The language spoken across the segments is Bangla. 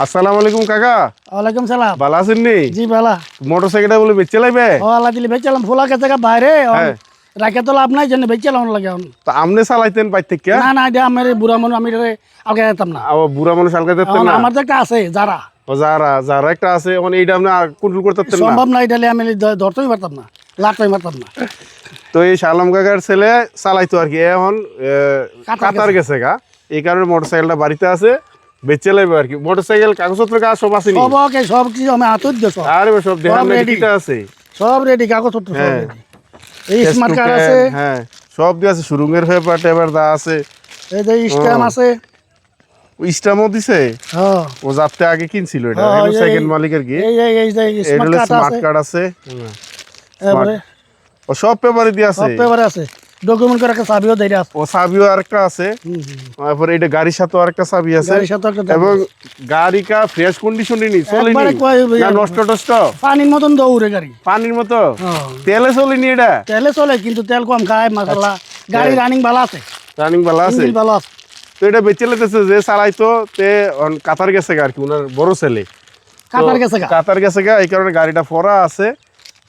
আসসালামু আলাইকুম কাকা। ওয়ালাইকুম সালাম। ভালো আছেন নি? জি বালা মোটর সাইকেলটা বলে বেচে লাইবে? ও আল্লাহ দিলে বেচালাম ফুলা কাছে বাইরে। হ্যাঁ। রাখে তো লাভ নাই জন্য বেচালাম লাগে তো আমনে চালাইতেন থেকে? না না এটা আমার বুড়া মানুষ আমি আলগা যেতাম না। আবার বুড়া মানুষ আলগা এখন না? আমার তো একটা আছে যারা। ও যারা যারা একটা আছে মানে এইটা আপনি কন্ট্রোল করতে পারতেন না? সম্ভব না এটা আমি ধরতেই পারতাম না লাটতেই পারতাম না। তো এই শালম কাকার ছেলে চালাইতো আর কি। এখন কাতার গেছে। গা। এই কারণে মোটর সাইকেলটা বাড়িতে আছে। বেচে লাইবে আর কি। মোটর সাইকেল কাগজপত্র কাজ সব আছে সব ওকে সব কিছু আমি হাতত সব আরে সব দেখার সব আছে। সব রেডি কাগজপত্র সব হ্যাঁ। এই স্মার্ট কার্ড আছে। হ্যাঁ। সব দিয়ে আছে সুরুঙ্গের পেপার টেপার দা আছে। এই যে স্ট্যাম্প আছে। স্টামও দিছে? হ্যাঁ। ও যাতে আগে কিনছিল এটা। হ্যাঁ, সেকেন্ড মালিকের কি এই এই এই স্মার্ট কার্ড স্মার্ট আছে। কার্ড আছে। এবারে ও সব পেপারে দিয়ে আছে। সব পেপারে আছে। ডকুমেন্ট করে একটা চাবিও দেয় আছে। ও চাবিও আরেকটা আছে। হুম, হুম। তারপর এটা গাড়ির সাথে আরেকটা চাবি আছে। গাড়ির সাথে একটা এবং গাড়ি ফ্রেশ কন্ডিশনে নি চলেনি। একবারে না নষ্ট টষ্ট? পানির মতন দৌড়ে গাড়ি। পানির মতো? হ্যাঁ। তেলে চলেনি এটা? তেলে চলে কিন্তু তেল কম খায় মশলা গাড়ি রানিং ভালো আছে। রানিং বালা আছে? ভালো আছে। তো এটা বেঁচে লেতেছে যে চালাইতো তে কাতার গেছে গা আর কি ওনার বড় ছেলে। তো কাটার গেছে কাতার গেছে গা এই কারণে গাড়িটা ফরা আছে।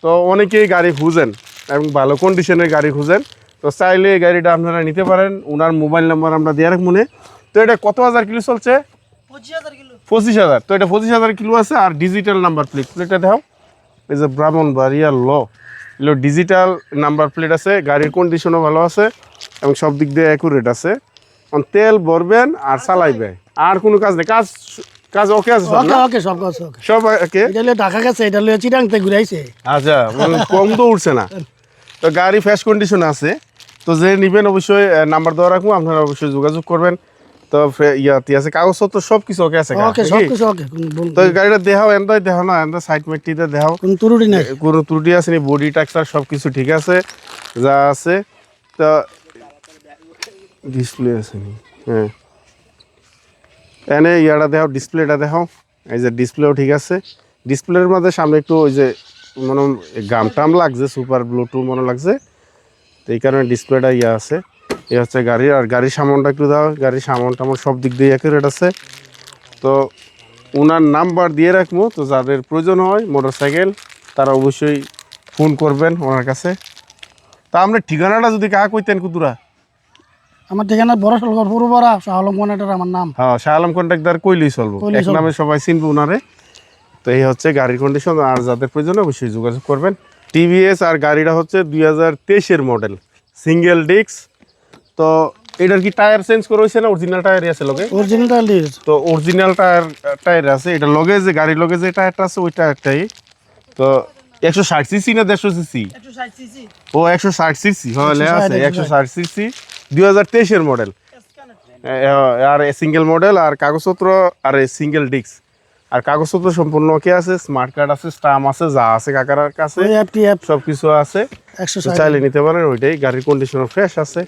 তো অনেকেই গাড়ি খুঁজেন এবং ভালো কন্ডিশনের গাড়ি খুঁজেন। তো চাইলে এই গাড়িটা আপনারা নিতে পারেন। ওনার মোবাইল নাম্বার আমরা দিয়ে মনে তো এটা কত হাজার কিলো চলছে? পঁচিশ হাজার তো এটা পঁচিশ হাজার কিলো আছে আর ডিজিটাল নাম্বার প্লেট প্লেটটা দেখাও। এই যে ব্রাহ্মণ ব্রাহ্মণবাড়িয়া ল এগুলো ডিজিটাল নাম্বার প্লেট আছে। গাড়ির কন্ডিশনও ভালো আছে এবং সব দিক দিয়ে অ্যাকুরেট আছে। তেল ভরবেন আর চালাইবে। আর কোনো কাজ নেই। কাজ কাজ ওকে আছে সব ওকে সব আছে ওকে সব ওকে এটা লিয়ে ঢাকা গেছে এটা লিয়ে ঘুরাইছে। আচ্ছা মানে কম তো উঠছে না। তো গাড়ি ফ্রেশ কন্ডিশন আছে। তো যে নিবেন অবশ্যই নাম্বার দেওয়া রাখব আপনারা অবশ্যই যোগাযোগ করবেন। তো ইয়াতে আছে কাগজপত্র সব কিছু ওকে আছে ওকে সব কিছু ওকে তো গাড়িটা দেখাও এন্দাই দেখাও না এন্দা সাইড মেট্রিতে দেখাও। কোন তুরুটি নাই। কোনো ত্রুটি আছে নি বডি টাক্সার সব কিছু ঠিক আছে যা আছে। তো ডিসপ্লে আছে নি হ্যাঁ। এনে ইয়াটা দেখাও ডিসপ্লেটা দেখাও এই যে ডিসপ্লেও ঠিক আছে। ডিসপ্লের মধ্যে সামনে একটু ওই যে মনে গাম টাম লাগছে সুপার ব্লুটু মনে লাগছে। তো এই কারণে ডিসপ্লেটা ইয়ে আছে। এই হচ্ছে গাড়ির আর গাড়ির সামানটা একটু দাও। গাড়ির সামান টামান সব দিক দিয়ে অ্যাকুরেট আছে। তো ওনার নাম্বার দিয়ে রাখব তো যাদের প্রয়োজন হয় মোটর সাইকেল তারা অবশ্যই ফোন করবেন ওনার কাছে। তা আমরা ঠিকানাটা যদি কাহা কইতেন কুতুরা। আমার ঠিকানা বড় সলগর পুরো বড় শাহলম মনেটার আমার নাম। হ্যাঁ শাহ আলম কন্ট্রাক্টর কইলেই চলবো। এক নামে সবাই চিনবে ওনারে তো এই হচ্ছে গাড়ির কন্ডিশন আর যাদের প্রয়োজন অবশ্যই যোগাযোগ করবেন। টিভিএস আর গাড়িটা হচ্ছে দুই হাজার তেইশের মডেল সিঙ্গেল ডিস্ক। তো এটার কি টায়ার চেঞ্জ করে হয়েছে না অরিজিনাল টায়ারই আছে লোকে অরিজিনাল দিয়েছে। তো অরিজিনাল টায়ার টায়ার আছে এটা লগে যে গাড়ির লগে যে টায়ারটা আছে ওই টায়ারটাই। তো একশো ষাট সিসি না দেড়শো সিসি? ও একশো ষাট সিসি হলে আছে একশো ষাট। সিসি দুই হাজার তেইশের মডেল। আর সিঙ্গেল মডেল আর কাগজপত্র আর সিঙ্গেল ডিস্ক। আর কাগজপত্র সম্পূর্ণ ওকে আছে? স্মার্ট কার্ড আছে স্টাম আছে যা আছে কাকার কাছে সব কিছু আছে। চাইলে নিতে পারেন ওইটাই। গাড়ির কন্ডিশন ফ্রেশ আছে।